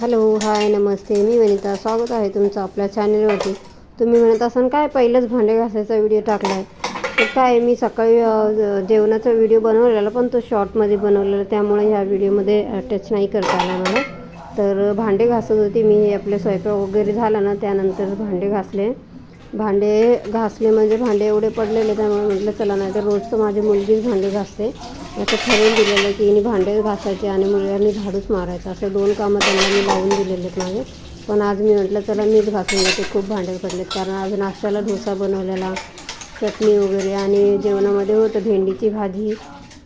Hello hi नमस्ते. मी वनिता. स्वागत आहे तुमचं आपल्या चॅनलवरती तुम्ही म्हणत असाल काय पहिलंच भांडे घासायचा व्हिडिओ टाकला आहे तर काय मी सकाळी जेवणाचा व्हिडिओ बनवलेला पण तो शॉर्टमध्ये बनवलेला. त्यामुळे ह्या व्हिडिओमध्ये टच नाही करता आला मला. तर भांडे घासत होती मी. आपले स्वयंपाक वगैरे झाला ना त्यानंतर भांडे घासले. भांडे घासले म्हणजे भांडे एवढे पडलेले त्यामुळे म्हटलं चला नाही तर रोज तर माझी मुलगीच भांडे घासते. असं ठरवून दिलेलं आहे की हिने भांडे घासायचे आणि मुलांनी झाडूच मारायचं. असं दोन कामं त्यांना मी लावून दिलेले आहेत माझे पण आज मी म्हटलं चला मीच घासून घेते खूप भांडे पडलेत. कारण आज नाश्त्याला डोसा बनवलेला चटणी वगैरे आणि जेवणामध्ये होतं भेंडीची भाजी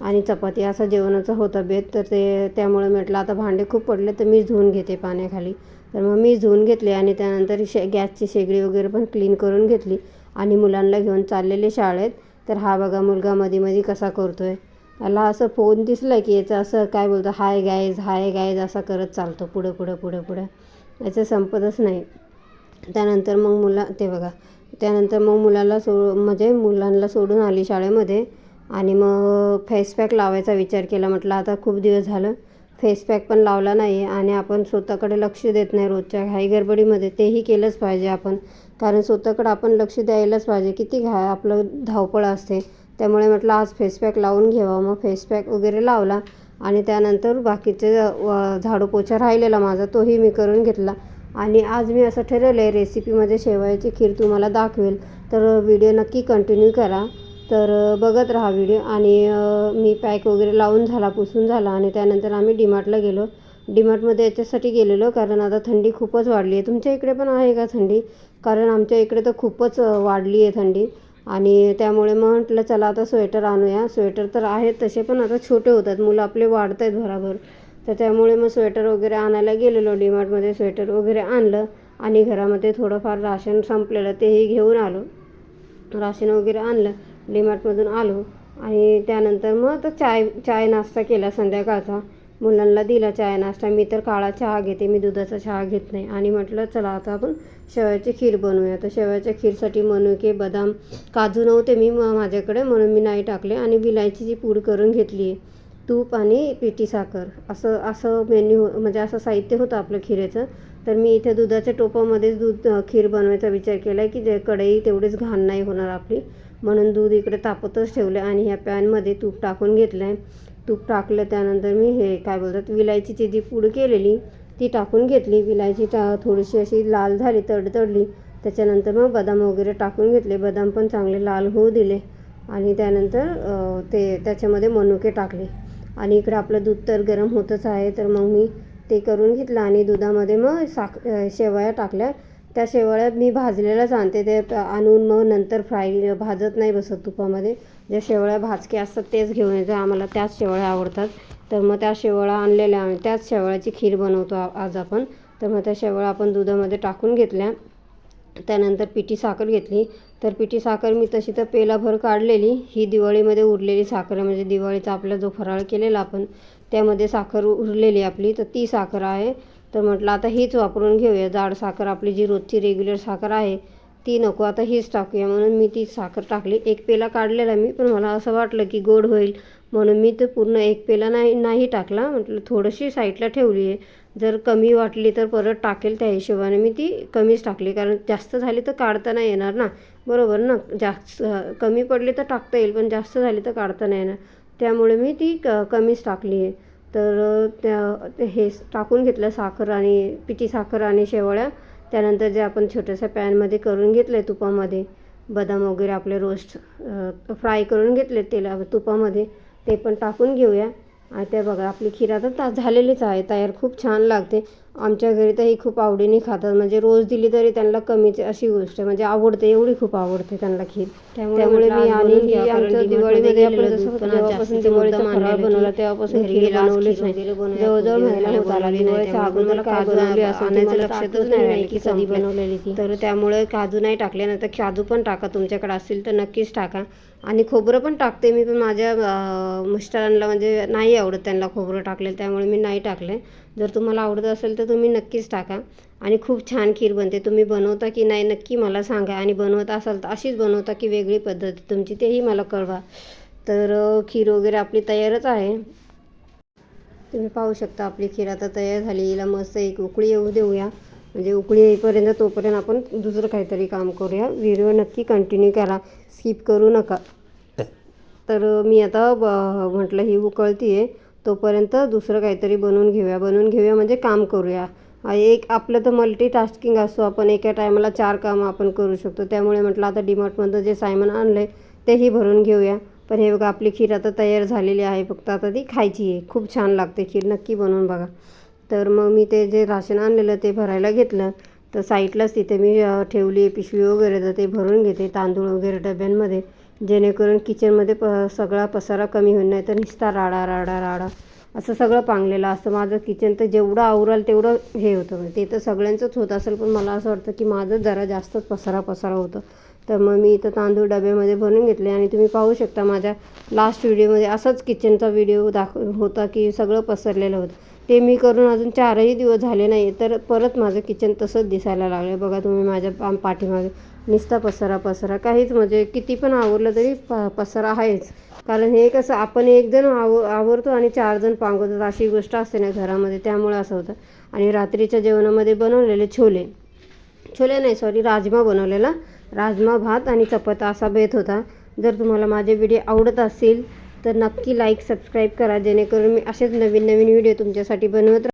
आणि चपाती. असं जेवणाचं होतं बेत. तर ते त्यामुळे म्हटलं आता भांडे खूप पडले तर मीच धुवून घेते पाण्याखाली. तर मग मी धुवून घेतले आणि त्यानंतर शे गॅसची शेगडी वगैरे पण क्लीन करून घेतली. आणि मुलांना घेऊन चाललेले शाळेत. तर हा बघा मुलगा मध्ये मध्ये कसा करतो आहे याला असं फोन दिसला की याचं असं काय बोलतो हाय गायज हाय गायज असा करत चालतो पुढं पुढं पुढं पुढं. याचं संपतच नाही. त्यानंतर मग मुला ते बघा. त्यानंतर मग मुलाला सो म्हणजे मुलांना सोडून आली शाळेमध्ये. आणि मग फेस पॅक लावायचा विचार केला. म्हटलं आता खूप दिवस झालं. फेस पॅक पण लावला नाही आणि आपण स्वतःकडे लक्ष देत नाही रोजच्या घाई गडबडीमध्ये. तेही केलंच पाहिजे आपण. कारण स्वतःकडे आपण लक्ष द्यायलाच पाहिजे. किती घा आपलं धावपळ असते. त्यामुळे म्हटलं आज फेस पॅक लावून घ्यावा मग फेस पॅक वगैरे लावला आणि त्यानंतर बाकीचे झाडू पोछा राहिलेला माझा तोही मी करून घेतला. आणि आज मी असं ठरवलं आहे रेसिपीमध्ये शेवयाची खीर तुम्हाला दाखवेल. तर व्हिडिओ नक्की कंटिन्यू करा. तर बघत राहा व्हिडिओ आणि मी पॅक वगैरे लावून झाला पुसून झाला आणि त्यानंतर आम्ही डीमार्टला गेलो. डीमार्टमध्ये याच्यासाठी गेलेलो कारण आता थंडी खूपच वाढली आहे. तुमच्या इकडे पण आहे का थंडी? कारण आमच्या इकडे तर खूपच वाढली आहे थंडी आणि त्यामुळे मग म्हटलं चला आता स्वेटर आणूया. स्वेटर तर आहेत तसे पण आता छोटे होतात. मुलं आपले वाढत आहेत भराभर तर त्यामुळे मग स्वेटर वगैरे आणायला गेलेलो डीमार्टमध्ये. स्वेटर वगैरे आणलं आणि घरामध्ये थोडंफार राशन संपलेलं तेही घेऊन आलो. राशन वगैरे आणलं. डीमार्टमधून आलो आणि त्यानंतर मग तर चाय चाय नाश्ता केला संध्याकाळचा. मुलांना दिला चाय नाश्ता. मी तर काळा चहा घेते मी दुधाचा चहा घेत नाही. आणि म्हटलं चला आता आपण शेवयाची खीर बनवूया. तर शेवयाच्या खीरसाठी मनुके बदाम काजू नव्हते मी म- माझ्याकडे. म्हणून मी नाही टाकले. आणि विलायचीची पूड करून घेतली आहे तूप आणि पिठी साखर. असं असं मेन्यू हो, म्हणजे असं साहित्य होतं आपलं खिरेचं. तर मी इथे दुधाच्या टोपामध्येच दूध खीर बनवायचा विचार केला आहे की जे कढई तेवढीच घाण नाही होणार आपली. म्हणून दूध इकडे तापतच ठेवलं आणि ह्या पॅनमध्ये तूप टाकून घेतलं आहे तूप टाकलं त्यानंतर मी हे काय बोलतात विलायचीची जी पूड केलेली ती टाकून घेतली. विलायची टा थोडीशी अशी लाल झाली तडतडली. त्याच्यानंतर मग बदाम वगैरे टाकून घेतले. बदाम पण चांगले लाल होऊ दिले. आणि त्यानंतर ते त्याच्यामध्ये मनुके टाकले. आणि इकडे आपलं दूध तर गरम होतच आहे तर मग मी ते करून घेतलं आणि दुधामध्ये मग साख शेवया टाकल्या. त्या शेवाळ्या मी भाजलेल्याच आणते ते आणून मग नंतर फ्राय भाजत नाही बसत तुपामध्ये. ज्या शेवाळ्या भाजके असतात तेच घेऊन येतो. आम्हाला त्याच शेवाळ्या आवडतात. तर मग त्या शेवया आणलेल्या आम्ही. त्याच शेवाळ्याची खीर बनवतो आज आपण. तर मग त्या शेवया आपण दुधामध्ये टाकून घेतल्या. त्यानंतर पिठी साखर घेतली. तर पिठी साखर मी तशी तर पेलाभर काढलेली. ही दिवाळीमध्ये उरलेली साखर म्हणजे दिवाळीचा आपला जो फराळ केलेला आपण त्यामध्ये साखर उरलेली आपली. तर ती साखर आहे. तर म्हटलं आता हीच वापरून घेऊया. जाड साखर आपली जी रोजची रेग्युलर साखर आहे ती नको. आता हीच टाकूया. म्हणून मी ती साखर टाकली. एक पेला काढलेला मी पण मला असं वाटलं की गोड होईल. म्हणून मी तर पूर्ण एक पेला नाही नाही टाकला. म्हटलं थोडीशी साईडला ठेवली आहे. जर कमी वाटली तर परत टाकेल त्या हिशोबाने. मी ती कमीच टाकली कारण जास्त झाली तर काढता नाही येणार ना. बरोबर ना? जास्त कमी पडली तर टाकता येईल पण जास्त झाली तर काढता नाही येणार. त्यामुळे मी ती क कमीच टाकली आहे. तर त्या हे टाकून घेतलं साखर आणि पिठी साखर आणि शेवळ्या. त्यानंतर जे आपण छोट्याशा पॅनमध्ये करून घेतलं आहे तुपामध्ये बदाम वगैरे आपले रोस्ट फ्राय करून घेतले तेला तुपामध्ये ते पण टाकून घेऊया. आणि ते बघा आपली खीर आता ता झालेलीच आहे तयार खूप छान लागते. आमच्या घरी तर ही खूप आवडीने खातात. म्हणजे रोज दिली तरी त्यांना कमीच अशी गोष्ट म्हणजे आवडते एवढी खूप आवडते त्यांना खीर. त्यामुळे मी आणि आमच्या दिवाळीमध्ये आपण जसं जेव्हापासून दिवाळीचा फराळ बनवला तेव्हापासून खीर बनवलीच नाही. जवळजवळ महिना होत आला दिवाळीच्या अगोदर काय बनवली असं आणायचं लक्षातच नाही राहिलं की कधी बनवलेली ती तर त्यामुळे काजू नाही टाकले नाही तर काजू पण टाका तुमच्याकडे असतील तर नक्कीच टाका. आणि खोबरं पण टाकते मी पण माझ्या मिस्टरांना म्हणजे नाही आवडत त्यांना खोबरं टाकलेलं त्यामुळे मी नाही टाकले. जर तुम्हाला आवडत असेल तर तुम्ही नक्कीच टाका. आणि खूप छान खीर बनते. तुम्ही बनवता की नाही नक्की मला सांगा. आणि बनवत असाल तर अशीच बनवता की वेगळी पद्धत. तुमची तेही मला कळवा. तर खीर वगैरे आपली तयारच आहे. तुम्ही पाहू शकता आपली खीर आता तयार झाली. हिला मस्त एक उकळी येऊ देऊया. म्हणजे उकळी येईपर्यंत तोपर्यंत आपण दुसरं काहीतरी काम करूया. व्हिडिओ नक्की कंटिन्यू करा. स्किप करू नका. तर मी आता ब म्हटलं ही उकळती आहे तोपर्यंत दुसरं काहीतरी बनवून घेऊया. बनवून घेऊया म्हणजे काम करूया. एक आपलं तर मल्टी टास्किंग असतो. आपण एका टायमाला चार कामं आपण करू शकतो. त्यामुळे म्हटलं आता डीमार्टमधनं जे सायमन आणलं आहे तेही भरून घेऊया. पण हे बघा आपली खीर आता तयार झालेली आहे. फक्त आता ती खायची आहे खूप छान लागते खीर. नक्की बनवून बघा. तर मग मी ते जे राशन आणलेलं ते भरायला घेतलं. तर साईडलाच तिथे मी ठेवली पिशवी वगैरे तर ते भरून घेते तांदूळ वगैरे डब्यांमध्ये. जेणेकरून किचनमध्ये प सगळा पसारा कमी होईल नाही तर नुसता राडा राडा राडा. असं सगळं पांगलेलं असतं. माझं किचन तर जेवढं आवराल तेवढं हे होतं. म्हणजे ते तर सगळ्यांचंच होत असेल पण मला असं वाटतं की माझं जरा जास्तच पसारा पसारा होतं. तर मग मी इथं तांदूळ डब्यामध्ये भरून घेतले आणि तुम्ही पाहू शकता माझ्या लास्ट व्हिडिओमध्ये असाच किचनचा व्हिडिओ दाखव होता की सगळं पसरलेलं होतं. ते मी करून अजून चारही दिवस झाले नाही तर परत माझं किचन तसंच दिसायला लागलं बघा तुम्ही माझ्या पा पाठीमागे नुसता पसारा पसारा. काहीच म्हणजे किती पण आवरलं तरी प पसारा आहेच. कारण हे कसं आपण एकजण आव आवरतो आणि चार जण पांगवतात अशी गोष्ट असते ना घरामध्ये. त्यामुळे असं होतं. आणि रात्रीच्या जेवणामध्ये बनवलेले छोले. छोले नाही सॉरी राजमा बनवलेला. राजमा भात आणि चपाता असा बेत होता. जर तुम्हाला माझे व्हिडिओ आवडत असतील तर नक्की लाईक सबस्क्राईब करा जेणेकरून मी असेच नवीन नवीन व्हिडिओ तुमच्यासाठी बनवत